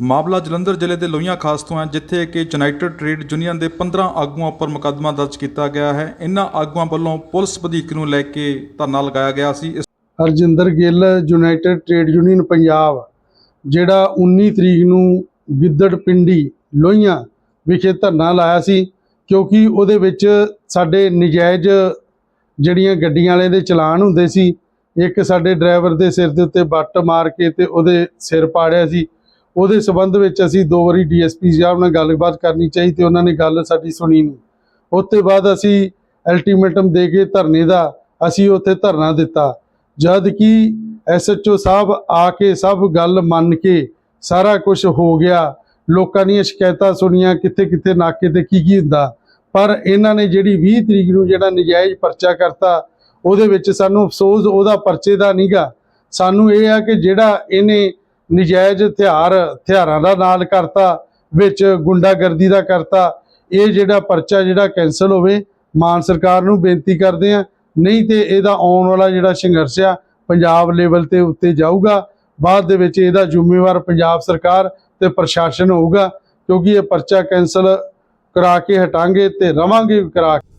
ਮਾਮਲਾ ਜਲੰਧਰ ਜ਼ਿਲ੍ਹੇ ਦੇ ਲੋਹੀਆਂ ਖਾਸ ਤੋਂ ਹੈ, ਜਿੱਥੇ ਕਿ ਯੂਨਾਈਟਿਡ ਟ੍ਰੇਡ ਯੂਨੀਅਨ ਦੇ 15 ਆਗੂਆਂ ਉੱਪਰ ਮੁਕੱਦਮਾ ਦਰਜ ਕੀਤਾ ਗਿਆ ਹੈ। ਇਹਨਾਂ ਆਗੂਆਂ ਵੱਲੋਂ ਪੁਲਿਸ ਵਧੀਕ ਨੂੰ ਲੈ ਕੇ ਧਰਨਾ ਲਗਾਇਆ ਗਿਆ ਸੀ। Harjinder Gill, united trade union Punjab, ਜਿਹੜਾ 19 ਤਰੀਕ ਨੂੰ ਗਿੱਦੜ ਪਿੰਡੀ, ਲੋਹੀਆਂ ਵਿਖੇ ਧਰਨਾ ਲਾਇਆ ਸੀ, ਕਿਉਂਕਿ ਉਹਦੇ ਵਿੱਚ ਸਾਡੇ ਨਜਾਇਜ਼ ਜਿਹੜੀਆਂ ਗੱਡੀਆਂ ਵਾਲੇ ਦੇ ਚਲਾਨ ਹੁੰਦੇ ਸੀ ਇੱਕ ਸਾਡੇ ਡਰਾਈਵਰ ਦੇ ਸਿਰ ਦੇ ਉੱਤੇ ਬੱਟ ਮਾਰ ਕੇ ਤੇ ਉਹਦੇ ਸਿਰ ਪਾੜਿਆ ਸੀ। ਉਹਦੇ ਸਬੰਧ ਵਿੱਚ ਅਸੀਂ ਦੋ ਵਾਰੀ ਡੀਐਸਪੀ ਸਾਹਿਬ ਨਾਲ ਗੱਲਬਾਤ ਕਰਨੀ ਚਾਹੀ ਤੇ ਉਹਨਾਂ ਨੇ ਗੱਲ ਸਾਡੀ ਸੁਣੀ ਨਹੀਂ। ਉਸ ਤੋਂ ਬਾਅਦ ਅਸੀਂ ਅਲਟੀਮੇਟਮ ਦੇ ਕੇ ਧਰਨੇ ਦਾ ਅਸੀਂ ਉੱਥੇ ਧਰਨਾ ਦਿੱਤਾ। ਜਦ ਕਿ ਐਸਐਚਓ ਸਾਹਿਬ ਆ ਕੇ ਸਭ ਗੱਲ ਮੰਨ ਕੇ ਸਾਰਾ ਕੁਝ ਹੋ ਗਿਆ। ਲੋਕਾਂ ਦੀਆਂ ਸ਼ਿਕਾਇਤਾਂ ਸੁਣੀਆਂ ਕਿੱਥੇ ਕਿੱਥੇ ਨਾਕੇ ਤੇ ਕੀ ਕੀ ਹੁੰਦਾ। ਪਰ ਇਹਨਾਂ ਨੇ ਜਿਹੜੀ 20 ਤਰੀਕ ਨੂੰ ਜਿਹੜਾ ਨਜਾਇਜ਼ ਪਰਚਾ ਕਰਤਾ ਉਹਦੇ ਵਿੱਚ ਸਾਨੂੰ ਅਫਸੋਸ ਉਹਦਾ ਪਰਚੇ ਦਾ ਨਹੀਂਗਾ ਸਾਨੂੰ ਇਹ ਆ ਕਿ ਜਿਹੜਾ ਇਹਨੇ ਨਜਾਇਜ਼ ਹਥਿਆਰ ਹਥਿਆਰਾਂ ਦਾ ਨਾਲ ਕਰਤਾ, ਵਿੱਚ ਗੁੰਡਾਗਰਦੀ ਦਾ ਕਰਤਾ, ਇਹ ਜਿਹੜਾ ਪਰਚਾ ਜਿਹੜਾ ਕੈਨਸਲ ਹੋਵੇ, ਮਾਨ ਸਰਕਾਰ ਨੂੰ ਬੇਨਤੀ ਕਰਦੇ ਆ ਨਹੀਂ ਤੇ ਇਹਦਾ ਆਉਣ ਵਾਲਾ ਜਿਹੜਾ ਸੰਘਰਸ਼ ਆ, ਪੰਜਾਬ ਲੈਵਲ ਤੇ ਉੱਤੇ ਜਾਊਗਾ। ਬਾਅਦ ਦੇ ਵਿੱਚ ਇਹਦਾ ਜ਼ਿੰਮੇਵਾਰ ਪੰਜਾਬ ਸਰਕਾਰ ਤੇ ਪ੍ਰਸ਼ਾਸਨ ਹੋਊਗਾ, ਕਿਉਂਕਿ ਇਹ ਪਰਚਾ ਕੈਨਸਲ ਕਰਾ ਕੇ ਹਟਾਂਗੇ ਤੇ ਰਵਾਂਗੇ ਕਰਾ ਕੇ।